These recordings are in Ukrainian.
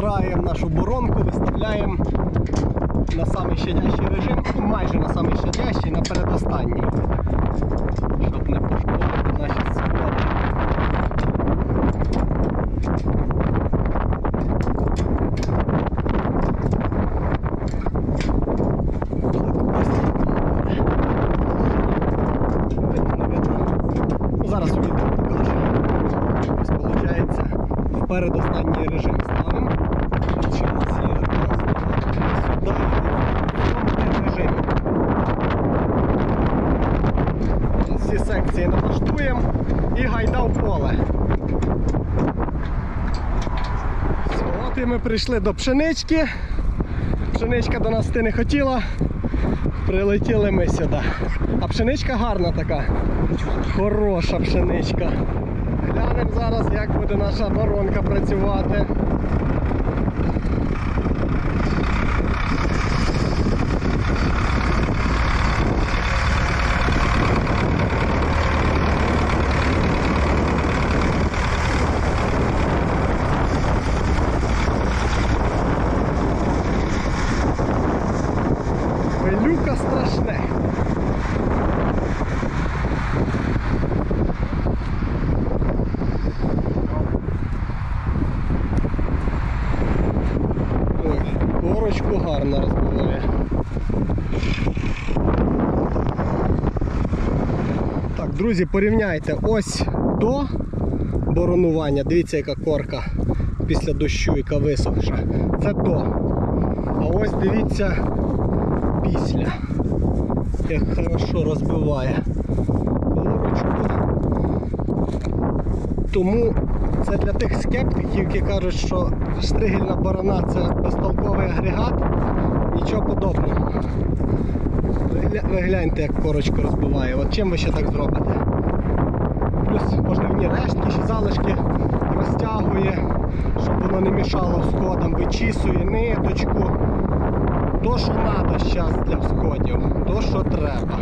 Настраємо нашу боронку, виставляємо на самий щадящий режим, ну, майже на самий щадящий, на передостанній. Щоб не пошкодити наші видно. Ну, зараз у відео покажу. Ось виходить в передостанній режим ставимо. Ще у нас є раз, два, сюди, в режимі. Всі секції налаштуємо і гайда в поле. От і ми прийшли до пшенички. Пшеничка до нас ти не хотіла. Прилетіли ми сюди. А пшеничка гарна така. Хороша пшеничка. Глянемо зараз, як буде наша воронка працювати. Страшне. Ой, корочку гарно розбиває. Так, друзі, порівняйте ось до боронування. Дивіться, яка корка після дощу, яка висохша. Це до. А ось дивіться після. Як хорошо розбиває корочку. Тому це для тих скептиків, які кажуть, що штригельна борона це безтолковий агрегат. Нічого подобного. Ви гляньте, як корочку розбиває. От чим ви ще так зробите? Плюс можливі рештки чи залишки розтягує, щоб воно не мішало всходам, вичісує ниточку. То, що треба зараз для всходів, то, що треба.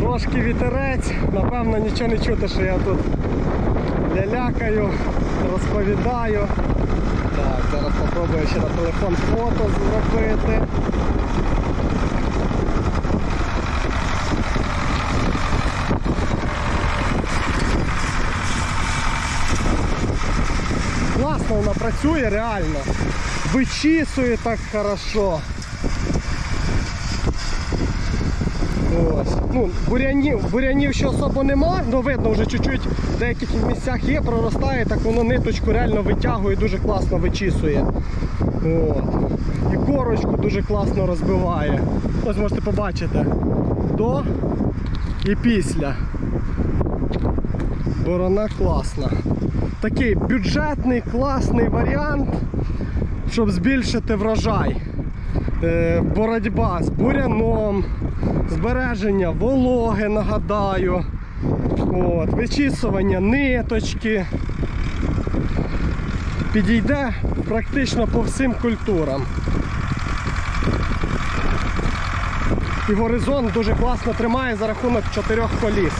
Трошки вітерець, напевно нічого не чути, що я тут лялякаю, розповідаю. Так, зараз спробую ще на телефон фото зробити. Класно вона працює реально. Вичісує так хорошо. Ось. Ну, бурянів, бурянів ще особо нема, але видно вже чуть-чуть в деяких місцях є, проростає, так воно ниточку реально витягує, дуже класно вичісує. От. І корочку дуже класно розбиває. Ось можете побачити. До і після. Борона класна. Такий бюджетний, класний варіант, щоб збільшити врожай. Е, боротьба з буряном, збереження вологи, нагадаю. От, вичісування ниточки. Підійде практично по всім культурам. І горизонт дуже класно тримає за рахунок чотирьох коліс.